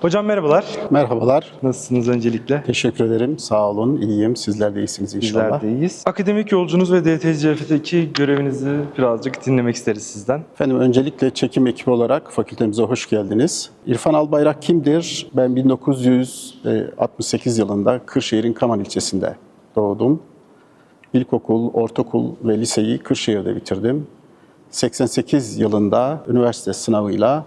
Hocam merhabalar. Merhabalar. Nasılsınız öncelikle? Teşekkür ederim. Sağ olun. İyiyim. Sizler de iyisiniz inşallah. Bizler de iyiyiz. Akademik yolcunuz ve DTCF'deki görevinizi birazcık dinlemek isteriz sizden. Efendim öncelikle çekim ekibi olarak fakültemize hoş geldiniz. İrfan Albayrak kimdir? Ben 1968 yılında Kırşehir'in Kaman ilçesinde doğdum. İlkokul, ortaokul ve liseyi Kırşehir'de bitirdim. 88 yılında üniversite sınavıyla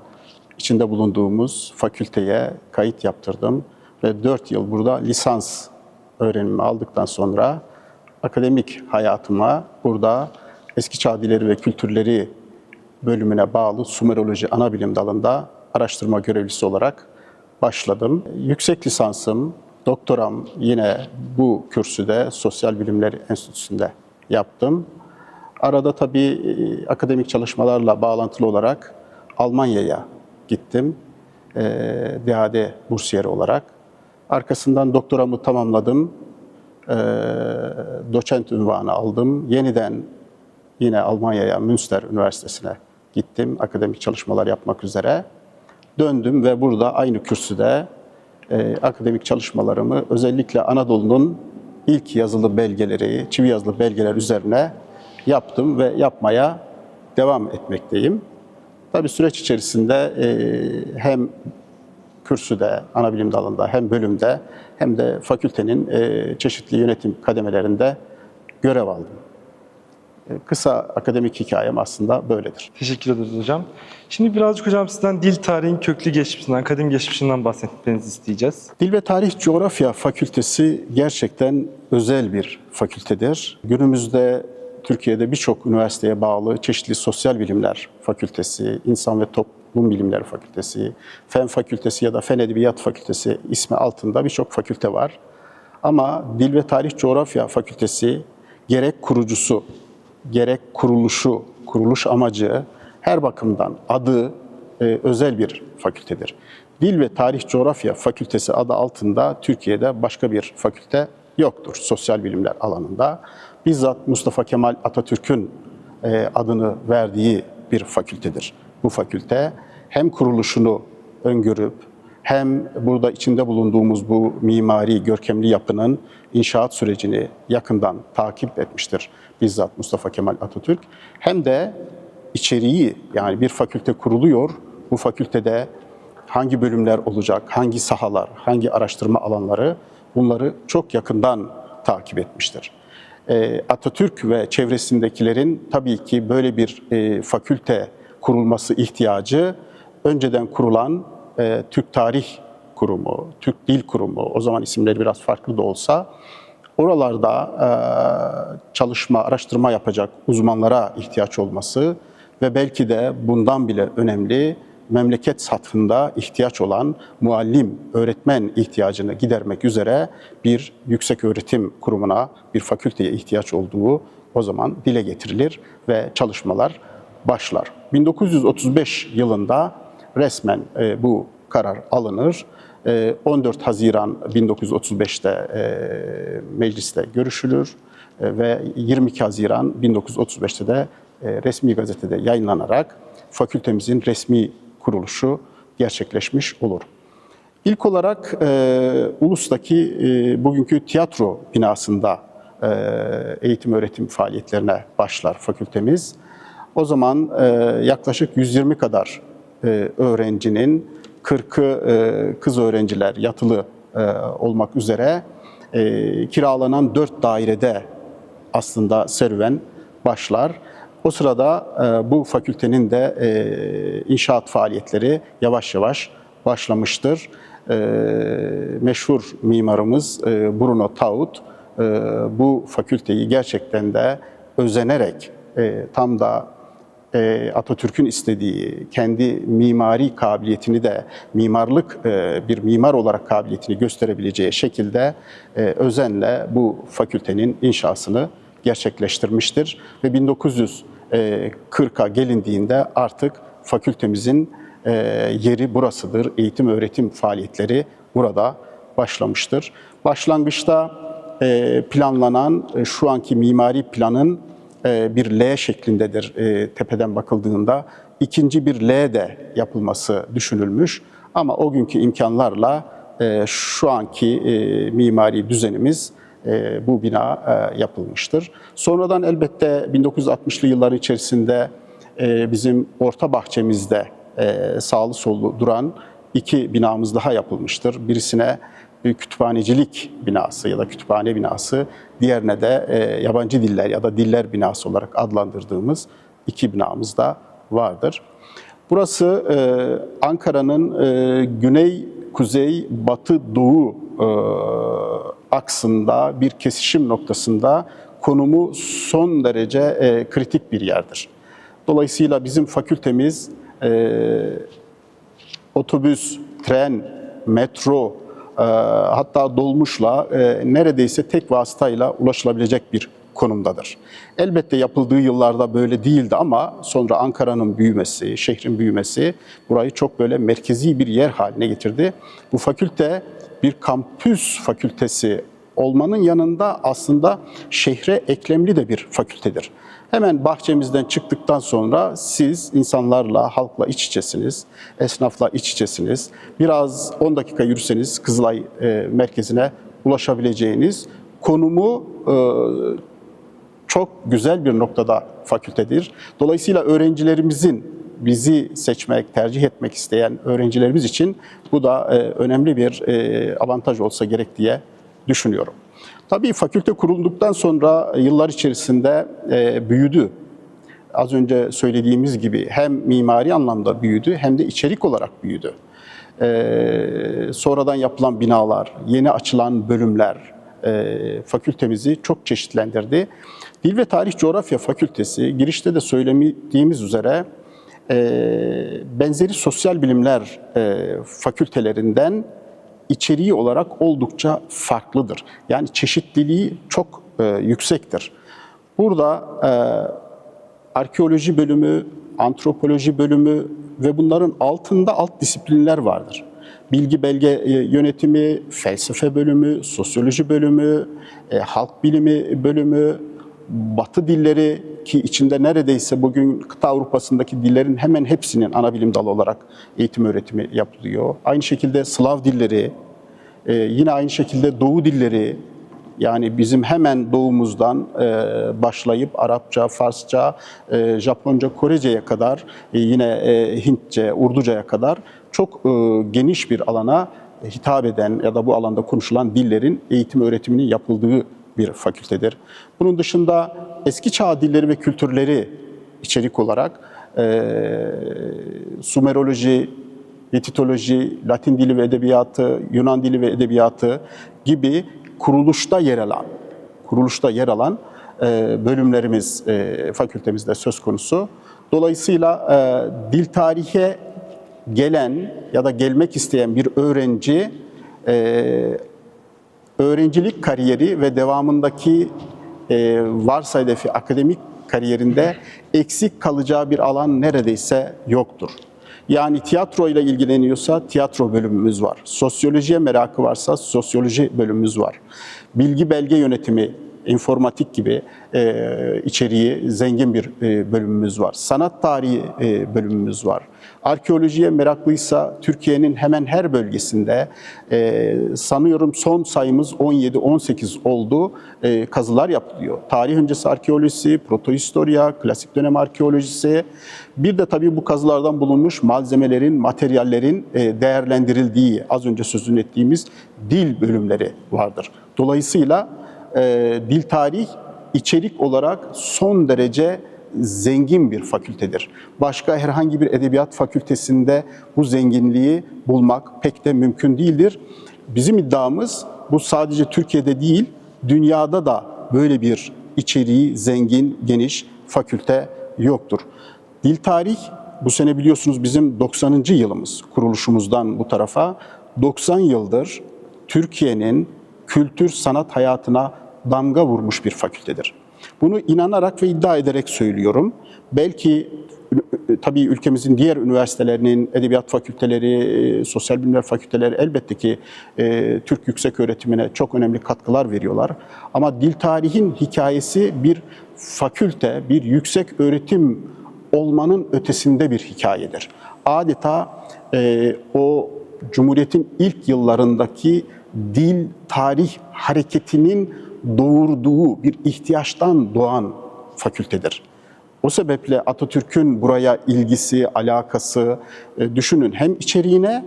içinde bulunduğumuz fakülteye kayıt yaptırdım ve 4 yıl burada lisans öğrenimi aldıktan sonra akademik hayatıma burada eski çağ dilleri ve kültürleri bölümüne bağlı Sumeroloji ana bilim dalında araştırma görevlisi olarak başladım. Yüksek lisansım, doktoram yine bu kürsüde Sosyal Bilimler Enstitüsü'nde yaptım. Arada tabii e, akademik çalışmalarla bağlantılı olarak Almanya'ya gittim. E, DAD bursiyeri olarak. Arkasından doktoramı tamamladım. E, doçent ünvanı aldım. Yeniden yine Almanya'ya, Münster Üniversitesi'ne gittim akademik çalışmalar yapmak üzere. Döndüm ve burada aynı kürsüde e, akademik çalışmalarımı özellikle Anadolu'nun ilk yazılı belgeleri, çivi yazılı belgeler üzerine yaptım ve yapmaya devam etmekteyim. Tabii süreç içerisinde e, hem kürsüde, ana bilim dalında hem bölümde hem de fakültenin e, çeşitli yönetim kademelerinde görev aldım. E, Kısa akademik hikayem aslında böyledir. Teşekkür ederiz hocam. Şimdi birazcık hocam sizden dil tarihin köklü geçmişinden, akademik geçmişinden bahsetmenizi isteyeceğiz. Dil ve Tarih Coğrafya Fakültesi gerçekten özel bir fakültedir. Günümüzde Türkiye'de birçok üniversiteye bağlı çeşitli sosyal bilimler fakültesi, insan ve toplum bilimleri fakültesi, fen fakültesi ya da fen edebiyat fakültesi ismi altında birçok fakülte var. Ama Dil ve Tarih Coğrafya Fakültesi gerek kurucusu, gerek kuruluşu, kuruluş amacı her bakımdan adı e, özel bir fakültedir. Dil ve Tarih Coğrafya Fakültesi adı altında Türkiye'de başka bir fakülte yoktur sosyal bilimler alanında. Bizzat Mustafa Kemal Atatürk'ün e, adını verdiği bir fakültedir. Bu fakülte hem kuruluşunu öngörüp hem burada içinde bulunduğumuz bu mimari, görkemli yapının inşaat sürecini yakından takip etmiştir bizzat Mustafa Kemal Atatürk. Hem de içeriği yani bir fakülte kuruluyor, bu fakültede hangi bölümler olacak, hangi sahalar, hangi araştırma alanları bunları çok yakından takip etmiştir. Ee, Atatürk ve çevresindekilerin tabii ki böyle bir e, fakülte kurulması ihtiyacı önceden kurulan e, Türk Tarih Kurumu, Türk Dil Kurumu, o zaman isimleri biraz farklı da olsa oralarda e, çalışma, araştırma yapacak uzmanlara ihtiyaç olması ve belki de bundan bile önemli memleket sathında ihtiyaç olan muallim, öğretmen ihtiyacını gidermek üzere bir yüksek öğretim kurumuna, bir fakülteye ihtiyaç olduğu o zaman dile getirilir ve çalışmalar başlar. 1935 yılında resmen e, bu karar alınır. E, 14 Haziran 1935'te e, mecliste görüşülür e, ve 22 Haziran 1935'te de e, resmi gazetede yayınlanarak fakültemizin resmi kuruluşu gerçekleşmiş olur. İlk olarak e, Ulus'taki e, bugünkü tiyatro binasında e, eğitim öğretim faaliyetlerine başlar fakültemiz. O zaman e, yaklaşık 120 kadar e, öğrencinin 40'ı e, kız öğrenciler yatılı e, olmak üzere e, kiralanan 4 dairede aslında serüven başlar. O sırada e, bu fakültenin de e, inşaat faaliyetleri yavaş yavaş başlamıştır. E, meşhur mimarımız Bruno Taut bu fakülteyi gerçekten de özenerek tam da Atatürk'ün istediği kendi mimari kabiliyetini de mimarlık bir mimar olarak kabiliyetini gösterebileceği şekilde özenle bu fakültenin inşasını gerçekleştirmiştir ve 1940'a gelindiğinde artık fakültemizin e, yeri burasıdır. Eğitim öğretim faaliyetleri burada başlamıştır. Başlangıçta e, planlanan e, şu anki mimari planın e, bir L şeklindedir e, tepeden bakıldığında. İkinci bir L de yapılması düşünülmüş. Ama o günkü imkanlarla e, şu anki e, mimari düzenimiz e, bu bina e, yapılmıştır. Sonradan elbette 1960'lı yılların içerisinde e, bizim orta bahçemizde sağlı sollu duran iki binamız daha yapılmıştır. Birisine bir kütüphanecilik binası ya da kütüphane binası, diğerine de yabancı diller ya da diller binası olarak adlandırdığımız iki binamız da vardır. Burası Ankara'nın güney, kuzey, batı, doğu aksında bir kesişim noktasında konumu son derece e, kritik bir yerdir. Dolayısıyla bizim fakültemiz e, otobüs, tren, metro, e, hatta dolmuşla e, neredeyse tek vasıtayla ulaşılabilecek bir konumdadır. Elbette yapıldığı yıllarda böyle değildi ama sonra Ankara'nın büyümesi, şehrin büyümesi burayı çok böyle merkezi bir yer haline getirdi. Bu fakülte bir kampüs fakültesi olmanın yanında aslında şehre eklemli de bir fakültedir. Hemen bahçemizden çıktıktan sonra siz insanlarla, halkla iç içesiniz, esnafla iç içesiniz. Biraz 10 dakika yürüseniz Kızılay e, merkezine ulaşabileceğiniz konumu e, çok güzel bir noktada fakültedir. Dolayısıyla öğrencilerimizin bizi seçmek, tercih etmek isteyen öğrencilerimiz için bu da e, önemli bir e, avantaj olsa gerek diye düşünüyorum. Tabii fakülte kurulduktan sonra yıllar içerisinde e, büyüdü. Az önce söylediğimiz gibi hem mimari anlamda büyüdü hem de içerik olarak büyüdü. Sonradan yapılan binalar, yeni açılan bölümler fakültemizi çok çeşitlendirdi. Dil ve Tarih Coğrafya Fakültesi girişte de söylediğimiz üzere benzeri sosyal bilimler e, fakültelerinden içeriği olarak oldukça farklıdır. Yani çeşitliliği çok e, yüksektir. Burada e, arkeoloji bölümü, antropoloji bölümü ve bunların altında alt disiplinler vardır. Bilgi belge yönetimi, felsefe bölümü, sosyoloji bölümü, halk bilimi bölümü, batı dilleri ki içinde neredeyse bugün kıta Avrupa'sındaki dillerin hemen hepsinin ana bilim dalı olarak eğitim öğretimi yapılıyor. Aynı şekilde Slav dilleri, e, yine aynı şekilde Doğu dilleri, yani bizim hemen doğumuzdan e, başlayıp Arapça, Farsça, e, Japonca, Korece'ye kadar, yine Hintçe, Urduca'ya kadar çok geniş bir alana hitap eden ya da bu alanda konuşulan dillerin eğitim öğretiminin yapıldığı bir fakültedir. Bunun dışında eski çağ dilleri ve kültürleri içerik olarak e, Sumeroloji, Hititoloji, Latin dili ve edebiyatı, Yunan dili ve edebiyatı gibi kuruluşta yer alan, kuruluşta yer alan e, bölümlerimiz e, fakültemizde söz konusu. Dolayısıyla e, dil tarihe gelen ya da gelmek isteyen bir öğrenci e, öğrencilik kariyeri ve devamındaki e, varsa hedefi akademik kariyerinde eksik kalacağı bir alan neredeyse yoktur. Yani tiyatro ile ilgileniyorsa tiyatro bölümümüz var. Sosyolojiye merakı varsa sosyoloji bölümümüz var. Bilgi belge yönetimi, informatik gibi e, içeriği zengin bir e, bölümümüz var. Sanat tarihi e, bölümümüz var. Arkeolojiye meraklıysa Türkiye'nin hemen her bölgesinde e, sanıyorum son sayımız 17-18 oldu e, kazılar yapılıyor. Tarih öncesi arkeolojisi, protohistorya, klasik dönem arkeolojisi. Bir de tabii bu kazılardan bulunmuş malzemelerin, materyallerin e, değerlendirildiği az önce sözünü ettiğimiz dil bölümleri vardır. Dolayısıyla e, dil tarih içerik olarak son derece zengin bir fakültedir. Başka herhangi bir edebiyat fakültesinde bu zenginliği bulmak pek de mümkün değildir. Bizim iddiamız bu sadece Türkiye'de değil, dünyada da böyle bir içeriği zengin, geniş fakülte yoktur. Dil tarih bu sene biliyorsunuz bizim 90. yılımız kuruluşumuzdan bu tarafa. 90 yıldır Türkiye'nin kültür sanat hayatına damga vurmuş bir fakültedir. Bunu inanarak ve iddia ederek söylüyorum. Belki e, tabii ülkemizin diğer üniversitelerinin, edebiyat fakülteleri, e, sosyal bilimler fakülteleri elbette ki e, Türk yüksek öğretimine çok önemli katkılar veriyorlar. Ama dil tarihin hikayesi bir fakülte, bir yüksek öğretim olmanın ötesinde bir hikayedir. Adeta e, o Cumhuriyet'in ilk yıllarındaki dil, tarih hareketinin doğurduğu bir ihtiyaçtan doğan fakültedir. O sebeple Atatürk'ün buraya ilgisi, alakası, e, düşünün hem içeriğine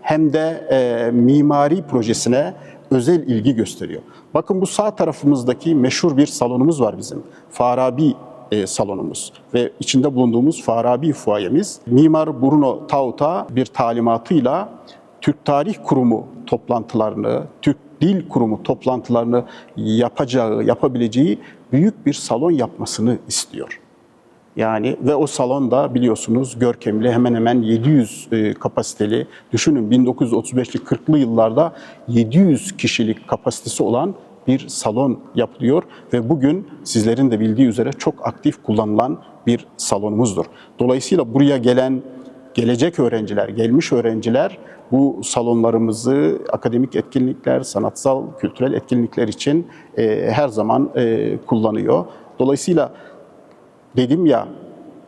hem de e, mimari projesine özel ilgi gösteriyor. Bakın bu sağ tarafımızdaki meşhur bir salonumuz var bizim. Farabi e, salonumuz ve içinde bulunduğumuz Farabi fuayemiz. Mimar Bruno Taut'a bir talimatıyla Türk Tarih Kurumu toplantılarını, Türk Dil Kurumu toplantılarını yapacağı, yapabileceği büyük bir salon yapmasını istiyor. Yani ve o salonda biliyorsunuz görkemli hemen hemen 700 e, kapasiteli düşünün 1935'li 40'lı yıllarda 700 kişilik kapasitesi olan bir salon yapılıyor ve bugün sizlerin de bildiği üzere çok aktif kullanılan bir salonumuzdur. Dolayısıyla buraya gelen gelecek öğrenciler, gelmiş öğrenciler bu salonlarımızı akademik etkinlikler, sanatsal, kültürel etkinlikler için e, her zaman e, kullanıyor. Dolayısıyla dedim ya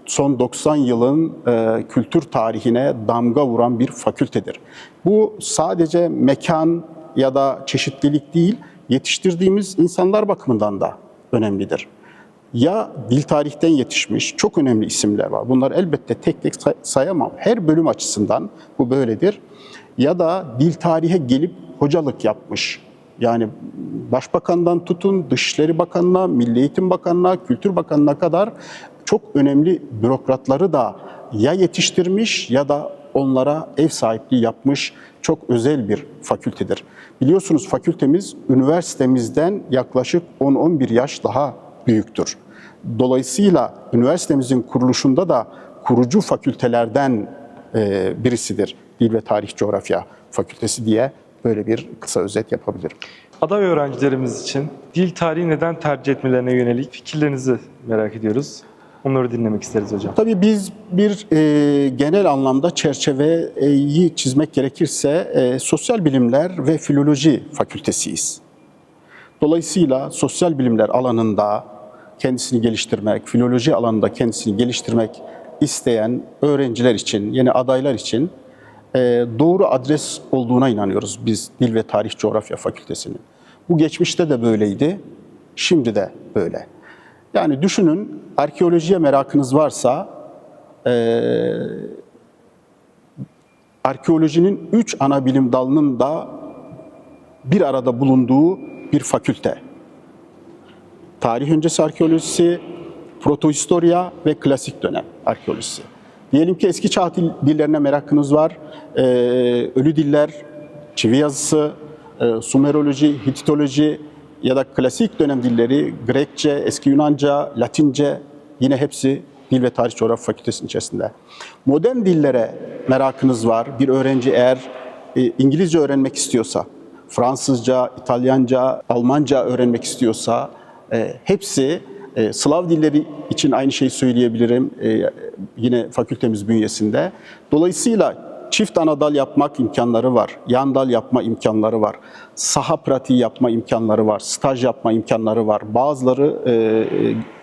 son 90 yılın e, kültür tarihine damga vuran bir fakültedir. Bu sadece mekan ya da çeşitlilik değil, yetiştirdiğimiz insanlar bakımından da önemlidir. Ya dil tarihten yetişmiş çok önemli isimler var. Bunlar elbette tek tek say- sayamam. Her bölüm açısından bu böyledir. Ya da dil tarihe gelip hocalık yapmış. Yani Başbakandan tutun, Dışişleri Bakanı'na, Milli Eğitim Bakanı'na, Kültür Bakanı'na kadar çok önemli bürokratları da ya yetiştirmiş ya da onlara ev sahipliği yapmış çok özel bir fakültedir. Biliyorsunuz fakültemiz üniversitemizden yaklaşık 10-11 yaş daha büyüktür. Dolayısıyla üniversitemizin kuruluşunda da kurucu fakültelerden e, birisidir. Dil ve Tarih Coğrafya Fakültesi diye böyle bir kısa özet yapabilirim. Aday öğrencilerimiz için dil tarihi neden tercih etmelerine yönelik fikirlerinizi merak ediyoruz. Onları dinlemek isteriz hocam. Tabii biz bir e, genel anlamda çerçeveyi çizmek gerekirse e, sosyal bilimler ve filoloji fakültesiyiz. Dolayısıyla sosyal bilimler alanında kendisini geliştirmek, filoloji alanında kendisini geliştirmek isteyen öğrenciler için, yeni adaylar için e, doğru adres olduğuna inanıyoruz biz Dil ve Tarih Coğrafya Fakültesinin. Bu geçmişte de böyleydi, şimdi de böyle. Yani düşünün arkeolojiye merakınız varsa e, arkeolojinin üç ana bilim dalının da bir arada bulunduğu bir fakülte. Tarih öncesi arkeolojisi, protohistorya ve klasik dönem arkeolojisi. Diyelim ki eski çağ dil- dillerine merakınız var. Ee, ölü diller, çivi yazısı, e, Sumeroloji, Hititoloji ya da klasik dönem dilleri, Grekçe, eski Yunanca, Latince yine hepsi Dil ve Tarih Coğrafya Fakültesi'nin içerisinde. Modern dillere merakınız var. Bir öğrenci eğer e, İngilizce öğrenmek istiyorsa, Fransızca, İtalyanca, Almanca öğrenmek istiyorsa hepsi e, Slav dilleri için aynı şeyi söyleyebilirim e, yine fakültemiz bünyesinde. Dolayısıyla çift ana dal yapmak imkanları var, yan dal yapma imkanları var, saha pratiği yapma imkanları var, staj yapma imkanları var. Bazıları e,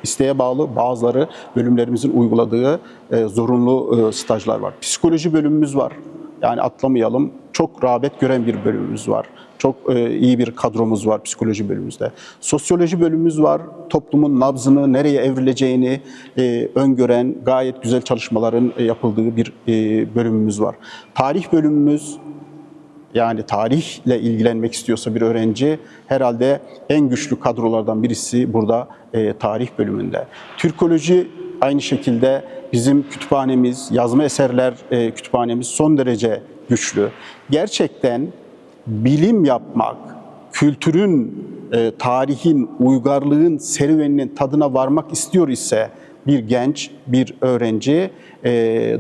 isteğe bağlı, bazıları bölümlerimizin uyguladığı zorunlu stajlar var. Psikoloji bölümümüz var. Yani atlamayalım. Çok rağbet gören bir bölümümüz var. Çok e, iyi bir kadromuz var psikoloji bölümümüzde. Sosyoloji bölümümüz var. Toplumun nabzını, nereye evrileceğini e, öngören gayet güzel çalışmaların e, yapıldığı bir e, bölümümüz var. Tarih bölümümüz yani tarihle ilgilenmek istiyorsa bir öğrenci herhalde en güçlü kadrolardan birisi burada e, tarih bölümünde. Türkoloji aynı şekilde bizim kütüphanemiz, yazma eserler e, kütüphanemiz son derece güçlü. Gerçekten bilim yapmak, kültürün, e, tarihin, uygarlığın serüveninin tadına varmak istiyor ise bir genç, bir öğrenci e,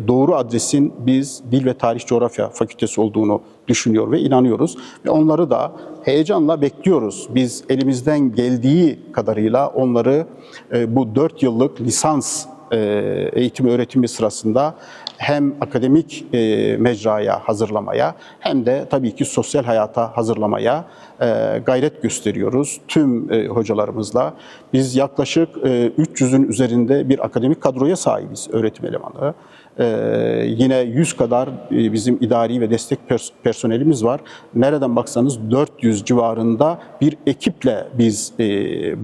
doğru adresin biz Dil ve Tarih Coğrafya Fakültesi olduğunu düşünüyor ve inanıyoruz. Ve onları da heyecanla bekliyoruz. Biz elimizden geldiği kadarıyla onları e, bu 4 yıllık lisans eğitim öğretimi sırasında hem akademik e, mecraya hazırlamaya hem de tabii ki sosyal hayata hazırlamaya e, gayret gösteriyoruz tüm e, hocalarımızla. Biz yaklaşık e, 300'ün üzerinde bir akademik kadroya sahibiz öğretim elemanı. Ee, yine 100 kadar e, bizim idari ve destek pers- personelimiz var. Nereden baksanız 400 civarında bir ekiple biz e,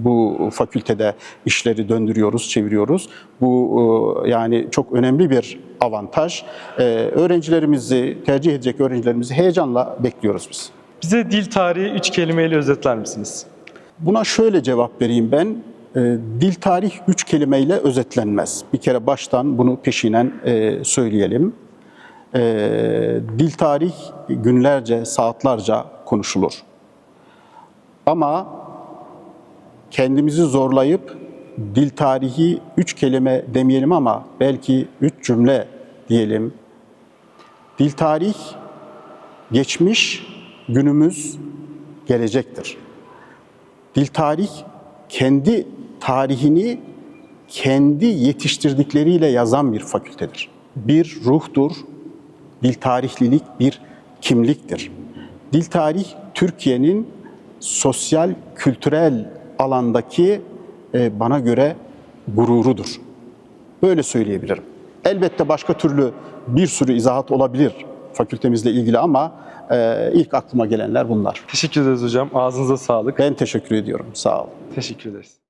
bu fakültede işleri döndürüyoruz, çeviriyoruz. Bu e, yani çok önemli bir avantaj. Ee, öğrencilerimizi, tercih edecek öğrencilerimizi heyecanla bekliyoruz biz. Bize dil tarihi üç kelimeyle özetler misiniz? Buna şöyle cevap vereyim ben. E, dil tarih üç kelimeyle özetlenmez. Bir kere baştan bunu peşinen e, söyleyelim. E, dil tarih günlerce, saatlerce konuşulur. Ama kendimizi zorlayıp dil tarihi üç kelime demeyelim ama belki üç cümle diyelim. Dil tarih geçmiş, günümüz, gelecektir. Dil tarih kendi tarihini kendi yetiştirdikleriyle yazan bir fakültedir. Bir ruhtur. Dil tarihlilik bir kimliktir. Dil tarih Türkiye'nin sosyal, kültürel alandaki e, bana göre gururudur. Böyle söyleyebilirim. Elbette başka türlü bir sürü izahat olabilir fakültemizle ilgili ama e, ilk aklıma gelenler bunlar. Teşekkür ederiz hocam. Ağzınıza sağlık. Ben teşekkür ediyorum. Sağ olun. Teşekkür ederiz.